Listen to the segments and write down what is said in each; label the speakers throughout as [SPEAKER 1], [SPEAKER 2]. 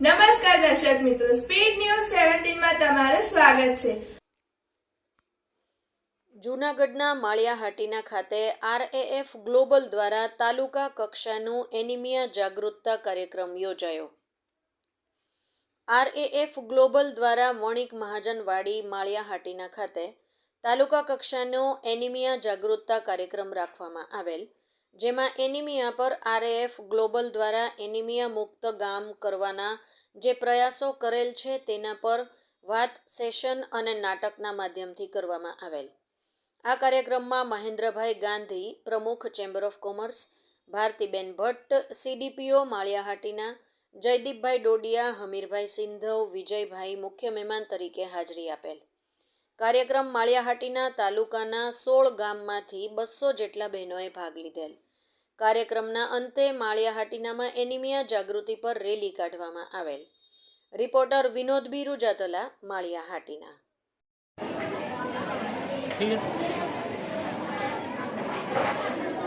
[SPEAKER 1] નમસ્કાર દર્શક મિત્રો સ્પીડ ન્યૂઝ સેવન્ટીનમાં તમારું સ્વાગત છે.
[SPEAKER 2] જૂનાગઢના માળિયાહાટીના ખાતે આરએએફ ગ્લોબલ દ્વારા તાલુકા કક્ષાનું એનિમિયા જાગૃતતા કાર્યક્રમ યોજાયો. આરએએફ ગ્લોબલ દ્વારા વણિક મહાજનવાડી માળિયાહાટીના ખાતે તાલુકા કક્ષાનો એનિમિયા જાગૃતતા કાર્યક્રમ રાખવામાં આવેલ. જેમાં એનિમિયા પર આરએએફ ગ્લોબલ દ્વારા એનિમિયા મુક્ત ગામ કરવાના જે પ્રયાસો કરેલ છે તેના પર વાત સેશન અને નાટકના માધ્યમથી કરવામાં આવેલ. આ કાર્યક્રમમાં મહેન્દ્રભાઈ ગાંધી, પ્રમુખ chamber of commerce, Bhartiben Bhatt, CDPO Maliya Hatina Jaydeepbhai Dodiya, Hamirbhai Sindhav, Vijaybhai મુખ્ય મહેમાન તરીકે હાજરી આપેલ. કાર્યક્રમ માળિયાહાટીના તાલુકાના સોળ ગામમાંથી બસો જેટલા બહેનોએ ભાગ લીધેલ. કાર્યક્રમના અંતે માળિયાહાટીનામાં એનિમિયા જાગૃતિ પર રેલી કાઢવામાં આવેલ. Reporter Vinod B Rujatla Maliyahatina.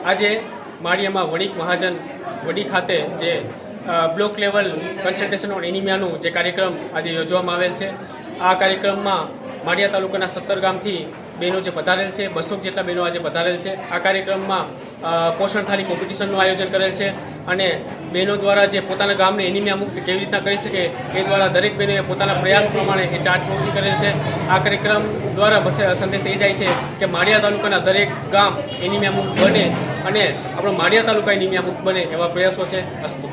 [SPEAKER 3] આજે માળિયામાં વણિક મહાજન, વડી ખાતે જે બ્લોક લેવલ કન્સલ્ટેશન ઓન એનિમિયાનું જે કાર્યક્રમ આજે યોજવામાં આવેલ છે. આ કાર્યક્રમમાં માળિયા તાલુકાના સત્તર ગામથી બહેનો જે પધારેલ છે, બસો જેટલા બહેનો આજે પધારેલ છે, આ કાર્યક્રમમાં પોષણ થાળી કોમ્પિટિશનનું આયોજન કરેલ છે અને બહેનો દ્વારા જે પોતાના ગામને એનિમિયા મુક્ત કેવી રીતના કરી શકે એ દ્વારા દરેક બહેનોએ પોતાના પ્રયાસ પ્રમાણે એ ચાર્ટ પૂર્તિ કરેલ છે. આ કાર્યક્રમ દ્વારા સંદેશ એ જાય છે કે માળિયા તાલુકાના દરેક ગામ એનિમિયા મુક્ત બને અને આપણો માળિયા તાલુકા એનિમિયા મુક્ત બને એવા પ્રયાસો છે અસ્તુ.